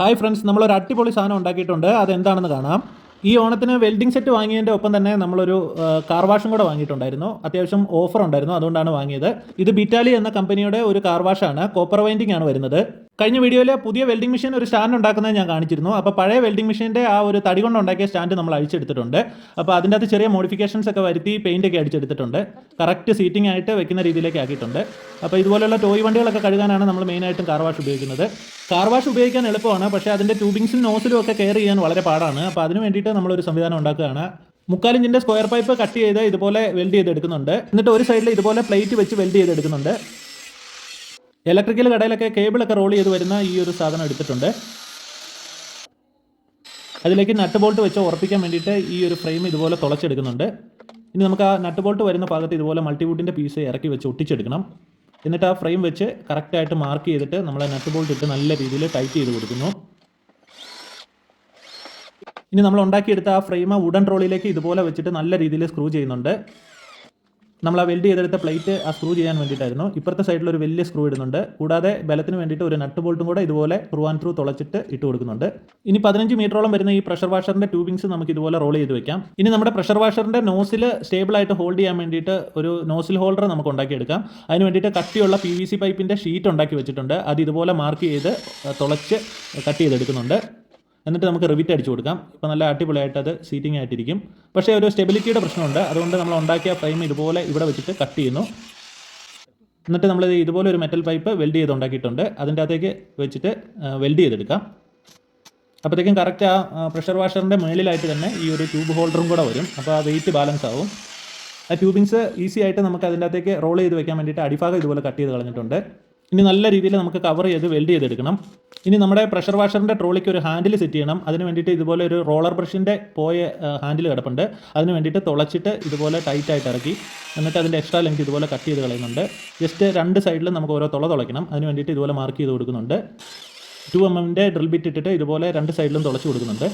Hi friends നമ്മളൊരു അടിപൊളി സാധനം ഉണ്ടാക്കിയിട്ടുണ്ട്. അതെന്താണെന്ന് കാണാം. ഈ ഓണത്തിന് വെൽഡിംഗ് സെറ്റ് വാങ്ങിയതിന്റെ ഒപ്പം തന്നെ നമ്മളൊരു കാർ വാഷും കൂടെ വാങ്ങിയിട്ടുണ്ടായിരുന്നു. അത്യാവശ്യം ഓഫർ ഉണ്ടായിരുന്നു അതുകൊണ്ടാണ് വാങ്ങിയത്. ഇത് ബിറ്റാലി എന്ന കമ്പനിയുടെ ഒരു കാർ വാഷാണ് കോപ്പർ വൈൻഡിംഗ് ആണ് വരുന്നത്. കഴിഞ്ഞ വീഡിയോയിൽ പുതിയ വെൽഡിംഗ് മെഷീൻ ഒരു സ്റ്റാൻഡ് ഉണ്ടാക്കുന്നത് ഞാൻ കാണിച്ചിരുന്നു. അപ്പോൾ പഴയ വെൽഡിംഗ് മെഷീന്റെ ആ ഒരു തടി കൊണ്ട് ഉണ്ടാക്കിയ സ്റ്റാൻഡ് നമ്മൾ അഴിച്ചെടുത്തിട്ടുണ്ട്. അപ്പോൾ അതിന്റെ അകത്ത് ചെറിയ മോഡിഫിക്കേഷൻസ് ഒക്കെ വരുത്തി പെയിന്റ് ഒക്കെ അടിച്ചെടുത്തിട്ടുണ്ട്. കറക്റ്റ് സീറ്റിംഗ് ആയിട്ട് വെക്കുന്ന രീതിയിലേക്ക് ആക്കിയിട്ടുണ്ട്. അപ്പോൾ ഇതുപോലെയുള്ള ടോയ് വണ്ടികളൊക്കെ കഴുകാനാണ് നമ്മൾ മെയിനായിട്ടും കാർ വാഷ് ഉപയോഗിക്കുന്നത്. കാർ വാഷ് ഉപയോഗിക്കാൻ എളുപ്പമാണ്. പക്ഷേ അതിന്റെ ട്യൂബിങ്സും നോസിലും ഒക്കെ കെയർ ചെയ്യാൻ വളരെ പാടാണ്. അപ്പോൾ അതിന് വേണ്ടിയിട്ട് നമ്മളൊരു സംവിധാനം ഉണ്ടാക്കുകയാണ്. മുക്കാലിഞ്ചിന്റെ സ്ക്വയർ പൈപ്പ് കട്ട് ചെയ്ത് ഇതുപോലെ വെൽഡ് ചെയ്ത് എടുക്കുന്നുണ്ട് എന്നിട്ട് ഒരു സൈഡിൽ ഇതുപോലെ പ്ലേറ്റ് വെച്ച് വെൽഡ് ചെയ്തെടുക്കുന്നുണ്ട്. ഇലക്ട്രിക്കൽ കടയിലൊക്കെ കേബിളൊക്കെ റോൾ ചെയ്ത് വരുന്ന ഈ ഒരു സാധനം എടുത്തിട്ടുണ്ട്. അതിലേക്ക് നട്ട് ബോൾട്ട് വെച്ച് ഉറപ്പിക്കാൻ വേണ്ടിയിട്ട് ഈ ഒരു ഫ്രെയിം ഇതുപോലെ തുളച്ചെടുക്കുന്നുണ്ട്. ഇനി നമുക്ക് ആ നട്ട് ബോൾട്ട് വരുന്ന ഭാഗത്ത് ഇതുപോലെ മൾട്ടിവുഡിന്റെ പീസ് ഇറക്കി വെച്ച് ഒട്ടിച്ചെടുക്കണം. എന്നിട്ട് ആ ഫ്രെയിം വെച്ച് കറക്റ്റായിട്ട് മാർക്ക് ചെയ്തിട്ട് നമ്മൾ നട്ട് ബോൾട്ട് ഇട്ട് നല്ല രീതിയിൽ ടൈറ്റ് ചെയ്ത് കൊടുക്കുന്നു. ഇനി നമ്മൾ ഉണ്ടാക്കിയെടുത്ത ആ ഫ്രെയിം വുഡൻ ട്രോളിയിലേക്ക് ഇതുപോലെ വെച്ചിട്ട് നല്ല രീതിയിൽ സ്ക്രൂ ചെയ്യുന്നുണ്ട്. നമ്മൾ ആ വെൽഡ് ചെയ്തെടുത്ത പ്ലേറ്റ് ആ സ്ക്രൂ ചെയ്യാൻ വേണ്ടിയിട്ടായിരുന്നു. ഇപ്പുറത്തെ സൈഡിൽ ഒരു വലിയ സ്ക്രൂ ഇടുന്നുണ്ട്. കൂടാതെ ബലത്തിന് വേണ്ടിയിട്ട് ഒരു നട്ട് ബോൾട്ടും കൂടെ ഇതുപോലെ ത്രൂ ആൻഡ് ത്രൂ തുളച്ചിട്ട് ഇട്ട് കൊടുക്കുന്നുണ്ട്. ഇനി പതിനഞ്ച് മീറ്ററോളം വരുന്ന ഈ പ്രഷർ വാഷറിന്റെ ട്യൂബിങ്സ് നമുക്ക് ഇതുപോലെ റോൾ ചെയ്ത് വെക്കാം. ഇനി നമ്മുടെ പ്രഷർ വാഷറിന്റെ നോസിൽ സ്റ്റേബിൾ ആയിട്ട് ഹോൾഡ് ചെയ്യാൻ വേണ്ടിയിട്ട് ഒരു നോസിൽ ഹോൾഡർ നമുക്ക് ഉണ്ടാക്കിയെടുക്കാം. അതിന് വേണ്ടിയിട്ട് കട്ടിയുള്ള പി വി സി പൈപ്പിന്റെ ഷീറ്റ് ഉണ്ടാക്കി വെച്ചിട്ടുണ്ട്. അത് ഇതുപോലെ മാർക്ക് ചെയ്ത് തുളച്ച് കട്ട് ചെയ്തെടുക്കുന്നുണ്ട്. എന്നിട്ട് നമുക്ക് റിവിറ്റ് അടിച്ചു കൊടുക്കാം. ഇപ്പോൾ നല്ല അടിപൊളിയായിട്ട് അത് സീറ്റിംഗ് ആയിട്ടിരിക്കും. പക്ഷേ ഒരു സ്റ്റെബിലിറ്റിയുടെ പ്രശ്നമുണ്ട്. അതുകൊണ്ട് നമ്മൾ ഉണ്ടാക്കിയ ഫ്രെയിം ഇതുപോലെ ഇവിടെ വെച്ചിട്ട് കട്ട് ചെയ്യുന്നു. എന്നിട്ട് നമ്മൾ ഇതുപോലെ ഒരു മെറ്റൽ പൈപ്പ് വെൽഡ് ചെയ്ത് ഉണ്ടാക്കിയിട്ടുണ്ട്. അതിന്റെ അകത്തേക്ക് വെച്ചിട്ട് വെൽഡ് ചെയ്തെടുക്കാം. അപ്പോഴത്തേക്കും കറക്റ്റ് ആ പ്രഷർ വാഷറിന്റെ മുകളിലായിട്ട് തന്നെ ഈ ഒരു ട്യൂബ് ഹോൾഡറും കൂടെ വരും. അപ്പോൾ ആ വെയിറ്റ് ബാലൻസ് ആവും. ആ ട്യൂബിങ്സ് ഈസി ആയിട്ട് നമുക്ക് അതിന്റെ അകത്തേക്ക് റോൾ ചെയ്ത് വെക്കാൻ വേണ്ടിയിട്ട് അടിഭാഗം ഇതുപോലെ കട്ട് ചെയ്ത് കളഞ്ഞിട്ടുണ്ട്. ഇനി നല്ല രീതിയിൽ നമുക്ക് കവർ ചെയ്ത് വെൽഡ് ചെയ്തെടുക്കണം. ഇനി നമ്മുടെ പ്രഷർ വാഷറിന്റെ ട്രോളിക്ക് ഒരു ഹാൻഡിൽ സെറ്റ് ചെയ്യണം. അതിന് വേണ്ടിയിട്ട് ഇതുപോലെ ഒരു റോളർ ബ്രഷിന്റെ പോയ ഹാൻഡിൽ കിടപ്പുണ്ട്. അതിന് വേണ്ടിയിട്ട് തുളച്ചിട്ട് ഇതുപോലെ ടൈറ്റ് ആയിട്ട് ഇറക്കി. എന്നിട്ട് അതിന്റെ എക്സ്ട്രാ ലെങ്ത് ഇതുപോലെ കട്ട് ചെയ്ത് കളയുന്നുണ്ട്. ജസ്റ്റ് രണ്ട് സൈഡിലും നമുക്ക് ഓരോ തുള തുളയ്ക്കണം. അതിന് വേണ്ടിയിട്ട് ഇതുപോലെ മാർക്ക് ചെയ്ത് കൊടുക്കുന്നുണ്ട്. ടു എം എമ്മിന്റെ ഡ്രിൽ ബിറ്റ് ഇട്ടിട്ട് ഇതുപോലെ രണ്ട് സൈഡിലും തുളച്ച് കൊടുക്കുന്നുണ്ട്.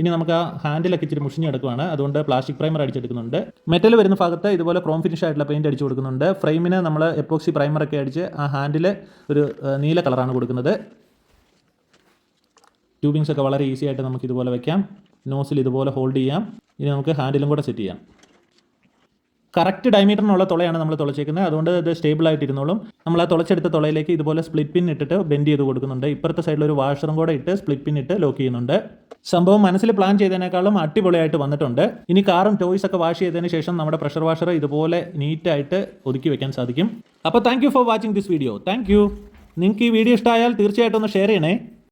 ഇനി നമുക്ക് ആ ഹാൻഡിലൊക്കെ ഇച്ചിരി മുഷിഞ്ഞ് അതുകൊണ്ട് പ്ലാസ്റ്റിക് പ്രൈമർ അടിച്ചെടുക്കുന്നുണ്ട്. മെറ്റൽ വരുന്ന ഭാഗത്ത് ഇതുപോലെ ക്രോം ഫിനിഷ് ആയിട്ടുള്ള പെയിന്റ് അടിച്ച് കൊടുക്കുന്നുണ്ട്. ഫ്രെയിമിന് നമ്മൾ എപ്പോക്സി പ്രൈമറൊക്കെ അടിച്ച് ആ ഹാൻഡിൽ ഒരു നീല കളറാണ് കൊടുക്കുന്നത്. ട്യൂബിങ്സ് ഒക്കെ വളരെ ഈസി ആയിട്ട് നമുക്ക് ഇതുപോലെ വെക്കാം. നോസിൽ ഇതുപോലെ ഹോൾഡ് ചെയ്യാം. ഇനി നമുക്ക് ഹാൻഡിലും കൂടെ സെറ്റ് ചെയ്യാം. കറക്റ്റ് ഡയമീറ്ററിനുള്ള തുളയാണ് നമ്മൾ തുളച്ചേക്കുന്നത്. അതുകൊണ്ട് ഇത് സ്റ്റേബിൾ ആയിട്ട് ഇരുന്നോളും. നമ്മൾ ആ തുളച്ചെടുത്ത തുളയിലേക്ക് ഇതുപോലെ സ്പ്ലിറ്റ് പിൻ ഇട്ടിട്ട് ബെൻഡ് ചെയ്ത് കൊടുക്കുന്നുണ്ട്. ഇപ്പുറത്തെ സൈഡിൽ ഒരു വാഷറും കൂടെ ഇട്ട് സ്പ്ലിറ്റ് പിൻ ഇട്ട് ലോക്ക് ചെയ്യുന്നുണ്ട്. സംഭവം മനസ്സിൽ പ്ലാൻ ചെയ്തതിനേക്കാളും അടിപൊളിയായിട്ട് വന്നിട്ടുണ്ട്. ഇനി കാറും ടോയ്സ് ഒക്കെ വാഷ് ചെയ്തതിന് ശേഷം നമ്മുടെ പ്രഷർ വാഷർ ഇതുപോലെ നീറ്റായിട്ട് ഒതുക്കി വെക്കാൻ സാധിക്കും. അപ്പോൾ thank for watching this video thank നിങ്ങൾക്ക് ഈ വീഡിയോ ഇഷ്ടമായാൽ തീർച്ചയായിട്ടും ഒന്ന് ഷെയർ ചെയ്യണേ.